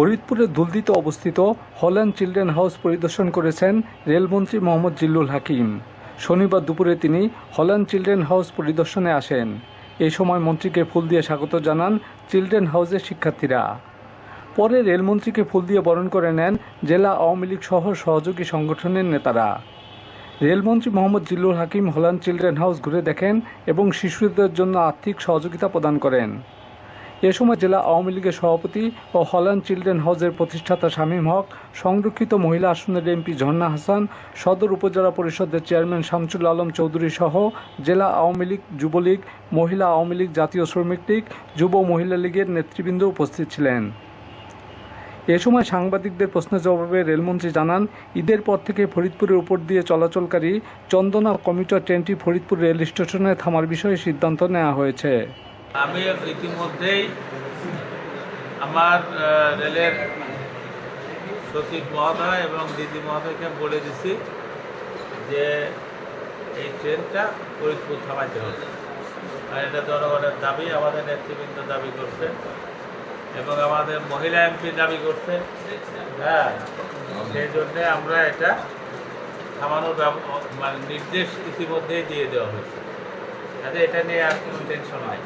ফরিদপুরের দুলদিতে অবস্থিত Holland children house পরিদর্শন করেছেন রেলমন্ত্রী মোহাম্মদ জিল্লুল হাকিম। শনিবার দুপুরে তিনি হল্যান্ড চিলড্রেন হাউস পরিদর্শনে আসেন। এই সময় মন্ত্রীকে ফুল দিয়ে স্বাগত জানান চিলড্রেন হাউসের শিক্ষার্থীরা। পরে রেলমন্ত্রীকে ফুল দিয়ে বরণ করে নেন জেলা আওয়ামী লীগ সহ সহযোগী সংগঠনের নেতারা। রেলমন্ত্রী Mohammad Zillul Hakim Holland children house ঘুরে দেখেন এবং শিশুদের জন্য আর্থিক সহযোগিতা প্রদান করেন। এ সময় জেলা আওয়ামী লীগের সভাপতি ও হল্যান্ড চিলড্রেন হাউসের প্রতিষ্ঠাতা শামীম হক, সংরক্ষিত মহিলা আসনের এমপি ঝর্ণা হাসান, সদর উপজেলা পরিষদের চেয়ারম্যান শামসুল আলম চৌধুরী সহ জেলা আওয়ামী লীগ যুবলীগ, মহিলা আওয়ামী লীগ জাতীয় শ্রমিক লীগ, যুব মহিলা লীগের নেতৃবৃন্দ উপস্থিত ছিলেন। এ সময় সাংবাদিকদের প্রশ্নের জবাবে রেলমন্ত্রী জানান, ঈদের পর থেকে ফরিদপুরের উপর দিয়ে চলাচলকারী চন্দনা কমিউটার ট্রেনটি ফরিদপুর রেল স্টেশনে থামার বিষয়ে সিদ্ধান্ত নেওয়া হয়েছে। আমি ইতিমধ্যেই আমার রেলের সচিব মহোদয় এবং দিদি মহোদয়কে বলে দিছি যে এই ট্রেনটা ফরিদপুর থামাইতে হবে। আর এটা জনগণের দাবি, আমাদের নেতৃবৃন্দ দাবি করছে এবং আমাদের মহিলা এমপি দাবি করছে। হ্যাঁ সেই জন্যে আমরা এটা থামানোর মানে নির্দেশ ইতিমধ্যেই দিয়ে দেওয়া হয়েছে। যাতে এটা নিয়ে আর কোনো টেনশন নাই